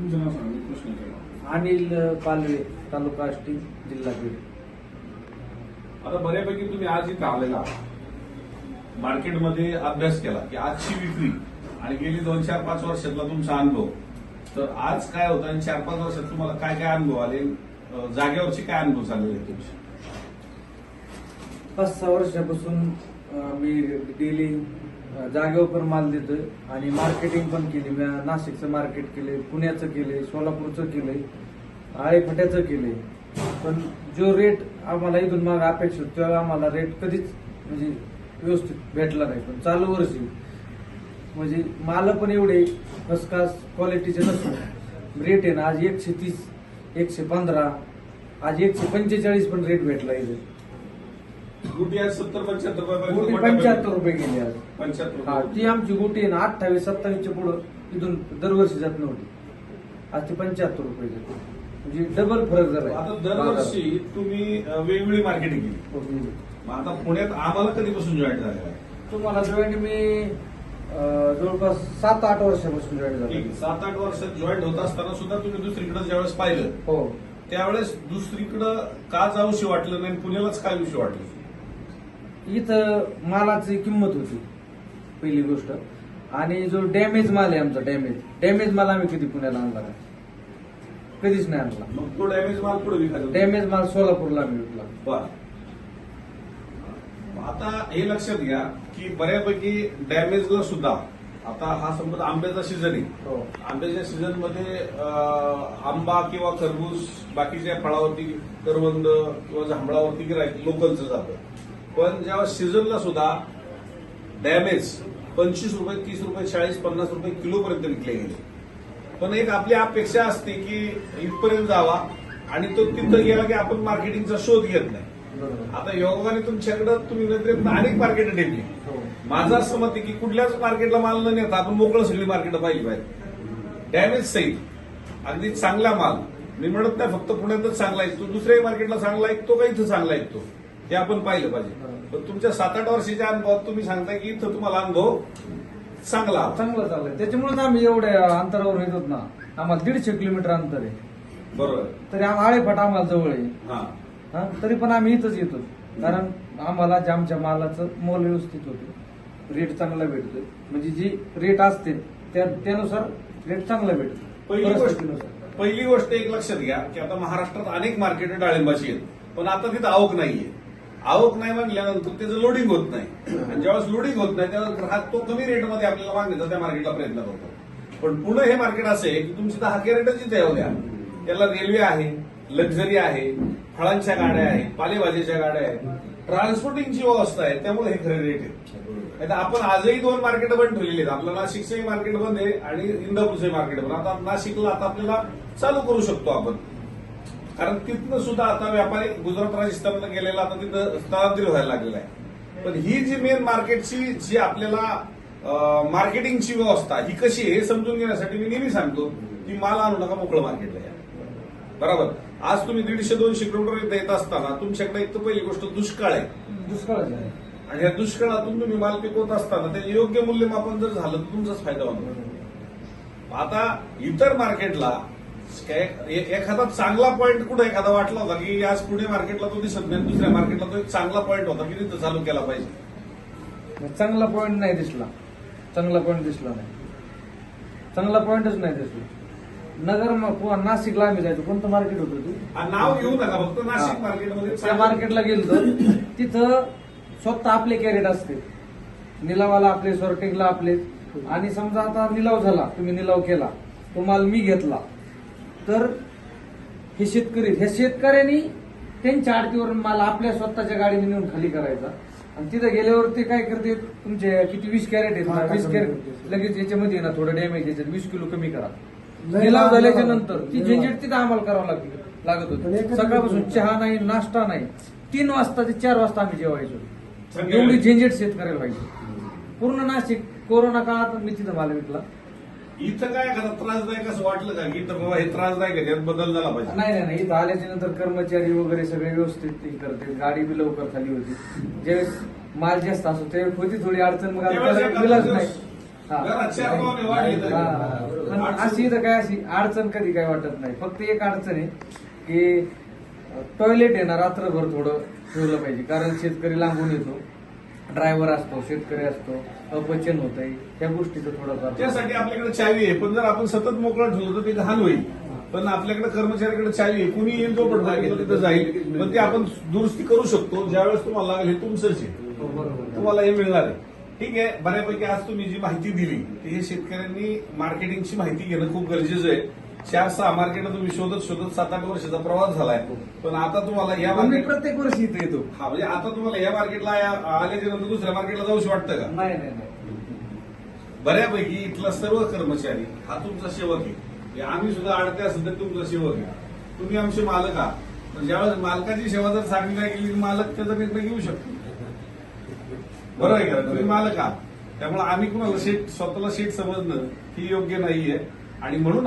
तुमचं नाव सांगा मी प्रश्न केला. अनिल पालवे तालुका आष्टी जिल्हा बीड. आता बऱ्यापैकी तुम्ही आज इथं आलेला आहात. मार्केटमध्ये अभ्यास केला की आजची विक्री आणि गेली दोन चार पाच वर्षातला तुमचा अनुभव. तर आज काय होतं आणि चार पाच वर्षात तुम्हाला काय काय अनुभव आले? अं, जागेवरचे काय अनुभव चाललेले आहेत तुमचे? पाच सहा वर्षापासून मी डेली जागेवर पण माल देतोय आणि मार्केटिंग पण केली. मी नाशिकचं मार्केट केले पुण्याचं केले सोलापूरचं केले आळेफट्याचं केले पण जो रेट आम्हाला इथून माग अपेक्षित तेव्हा आम्हाला रेट कधीच म्हणजे व्यवस्थित भेटला नाही. पण चालू वर्षी म्हणजे माल पण एवढे खसखास क्वालिटीचे नसून रेट आहे ना आज एकशे तीस एकशे पंधरा आज एकशे पंचेचाळीस पण रेट भेटला इथे. गुटी आज सत्तर पंच्याहत्तर गोटी पंच्याहत्तर रुपये गेली आज. पंच्याहत्तर हा. ती आमची गोटी आहे ना अठ्ठावीस सत्तावीसच्या पुढं इथून दरवर्षी जात नव्हती. आज ती पंच्याहत्तर रुपये जाते म्हणजे डबल फरक झाला आता दरवर्षी तुम्ही वेगवेगळी मार्केटिंग केली. मग आता पुण्यात आम्हाला कधीपासून जॉईन झालेला आहे? तुम्हाला जॉईन मी अं, जवळपास सात आठ वर्षापासून जॉईन झालो. सात आठ वर्षात जॉईन होत असताना सुद्धा तुम्ही दुसरीकडे ज्यावेळेस पाहिलं हो. त्यावेळेस दुसरीकडं का जाऊशी वाटलं नाही आणि पुण्यालाच काय विषय वाटलं? इथं मालाची किंमत होती पहिली गोष्ट. आणि जो डॅमेज माल आहे आमचा डॅमेज डॅमेज माल आम्ही कधी पुण्याला आणला कधीच नाही आणला. मग तो डॅमेज माल पुढे विकायचा? डॅमेज माल सोलापूरला आम्ही विकला. बर. आता हे लक्षात घ्या की बऱ्यापैकी डॅमेजला सुद्धा आता हा समजा आंब्याचा सीझन आहे. हो. आंब्याच्या सीझनमध्ये अं, आंबा किंवा खरबूज बाकीच्या फळावरती करवंद किंवा जांभळावरती गिरायक लोकलचं जातं. पण जेव्हा सीझनला सुद्धा डॅमेज पंचवीस रुपये तीस रुपये चाळीस पन्नास रुपये किलो पर्यंत विकले गेले. पण एक आपली अपेक्षा असते की इथपर्यंत जावा आणि तो तिथं गेला की आपण मार्केटिंगचा शोध घेत नाही. आता योगाने तुमच्याकडे तुम्ही नजरेत अनेक मार्केट ठेवली हो. माझं असं मत आहे की कुठल्याच मार्केटला माल न नेता आपण मोकळं सगळी मार्केट पाहिली पाहिजे. डॅमेज सहित. अगदी चांगला माल. मी म्हणत नाही फक्त पुण्यातच चांगला ऐकतो दुसऱ्याही मार्केटला चांगला ऐकतो का इथं चांगला ऐकतो ते. आपण पाहिलं पाहिजे. तुमच्या सात आठ वर्षाच्या अनुभवात तुम्ही सांगताय की इथं तुम्हाला अनुभव चांगला. चांगलं चाललंय. त्याच्यामुळेच आम्ही एवढ्या अंतरावर येतो ना. आम्हाला दीडशे किलोमीटर अंतर आहे. बरोबर. तरी आम- आळेफाट आम्हाला जवळ आहे. हा. हा? तरी पण आम्ही इथंच येतो कारण आम्हाला जे आमच्या मालाचं मोल व्यवस्थित होतं. रेट चांगला भेटतोय. म्हणजे जी रेट असते त्या त्यानुसार रेट चांगला भेटतो पहिली गोष्ट परिस्थितीनुसार. पहिली गोष्ट एक लक्षात घ्या की आता महाराष्ट्रात अनेक मार्केट डाळिंबाची आहेत. पण आता तिथं आवक नाहीये. आवक नाही म्हणल्यानंतर त्याचं लोडिंग होत नाही. आणि ज्यावेळेस लोडिंग होत नाही त्यावेळेस ग्राहक तो कमी रेटमध्ये आपल्याला मागण्याचा त्या मार्केटला प्रयत्न करतो. पण पुणे हे मार्केट असे आहे की तुमची दहा कॅरेटच इथे येऊ द्या. त्याला रेल्वे आहे लक्झरी आहे फळांच्या गाड्या आहेत पालेभाजीच्या गाड्या आहेत ट्रान्सपोर्टिंगची व्यवस्था आहे त्यामुळे हे खरे रेट आहेत. नाहीतर आपण आजही दोन मार्केट बंद ठेवलेली आहेत. आपलं नाशिकचंही मार्केट बंद आहे आणि इंदापूरचंही मार्केट बंद आता नाशिकला आता आपल्याला चालू करू शकतो आपण. कारण तिथनं सुद्धा आता व्यापारी गुजरात राजस्थानला गेलेला आता तिथं स्थलांतरित व्हायला लागलेला आहे. पण ही जी मेन मार्केटची जी आपल्याला मार्केटिंगची व्यवस्था ही कशी आहे हे समजून घेण्यासाठी मी नेहमी सांगतो की माल आणू नका मोकळं मार्केटला या. बरोबर? आज तुम्ही दीडशे दोनशे किलोमीटर इथं येत असताना तुमच्याकडे एक तर पहिली गोष्ट दुष्काळ आहे. दुष्काळच आहे. आणि या दुष्काळातून तुम्ही माल पिकवत असताना त्याचे योग्य मूल्यमापन जर झालं तर तुमचाच फायदा होणार आता इतर मार्केटला एखादा चांगला पॉईंट कुठे एखादा वाटला होता की आज पुणे मार्केटला तो दिसत नाही दुसऱ्या मार्केटला तो एक चांगला पॉईंट होता की तिथं चालू केला पाहिजे? चांगला पॉइंट नाही दिसला. चांगला पॉइंट दिसला नाही. चांगला पॉइंटच नाही दिसला. नगर म- किंवा नाशिकला आम्ही जायचो. कोणतं मार्केट होतं ते? नाव घेऊ नका फक्त नाशिक मार्केटमध्ये त्या मार्केटला गेलो तिथं स्वतः आपले कॅरेट असते. निलावाला आपले सॉर्टिंगला आपले. आणि समजा आता निलाव झाला तुम्ही निलाव केला. तो माल मी घेतला. तर हे शेतकरी ह्या शेतकऱ्यांनी त्यांच्या आडतीवरून माल आपल्या स्वतःच्या गाडीने नेऊन खाली करायचा. आणि तिथं गेल्यावर ते काय करते? तुमचे किती वीस कॅरेट आहेत ना? वीस कॅरेट. लगेच याच्यामध्ये ना थोडं डॅमेज याच्यात वीस किलो कमी करा. निलाव झाल्याच्यानंतर ती झंझट तिथं आम्हाला करावं लागली लागत होती. सकाळपासून चहा नाही नाश्ता नाही. तीन वाजता ते चार वाजता आम्ही जेवायचो. सगळे- एवढी झंझट शेतकऱ्याला व्हायची. पूर्ण नाशिक कोरोना काळात मी तिथं माल विकला. इथं काय एखादा त्रासदायक असं वाटलं का? की बाबा हे त्रासदायक आहे त्यात बदल झाला पाहिजे. नाही नाही नाही. इथं आल्याच्यानंतर कर्मचारी वगैरे सगळे व्यवस्थित हे करते गाडी बी लवकर खाली होती. ज्यावेळेस माल जास्त असतो त्यावेळेस होती थोडी अडचण मग आता त्यावेळेस त्याला नाही. हा. घरात चार पाहुणे वाढले तरी. हा. पण अडचण- अशी तर काय अशी अडचण कधी काय वाटत नाही. फक्त एक अडचण आहे की टॉयलेट आहे ना रात्रभर थोडं ठेवलं पाहिजे. कारण शेतकरी लांबून येतो. ड्रायव्हर असतो शेतकरी असतो अपचन होत आहे त्या गोष्टीचं थोडं त्यासाठी आपल्याकडे चावी आहे. पण जर आपण सतत मोकळं ठेवलं तर ते घाण होईल. पण आपल्याकडे कर्मचाऱ्याकडे चावी आहे. कुणी येईल जो पडता तिथं जाईल. पण ते आपण दुरुस्ती करू शकतो. ज्यावेळेस तुम्हाला लागेल हे तुमचंच आहे. तुम्हाला हे मिळणार आहे. ठीक आहे. बऱ्यापैकी आज तुम्ही जी माहिती दिली ती हे शेतकऱ्यांनी मार्केटिंगची माहिती घेणं खूप गरजेचं आहे. चार सहा मार्केट तुम्ही शोधत शोधत सात आठ वर्षाचा प्रवास झालाय. पण आता तुम्हाला या मार्केट प्रत्येक वर्षी इथे येतो. हा म्हणजे आता तुम्हाला या मार्केटला आल्याच्यानंतर दुसऱ्या मार्केटला जाऊशी वाटतं का? नाही नाही नाही. बऱ्यापैकी इथला सर्व कर्मचारी हा तुमचा सेवक आहे. हे आम्ही सुद्धा आडते असेल तर तुमचा सेवक आहे. तुम्ही आमचे मालक आहात. पण ज्यावेळेस मालकाची सेवा जर चांगली नाही केली मालक त्याचा निर्णय घेऊ शकतो. बरोबर आहे का? तुम्ही मालक आहात. त्यामुळे आम्ही कुणाला शेठ स्वतःला शेठ समजणं ही योग्य नाहीये. आणि म्हणून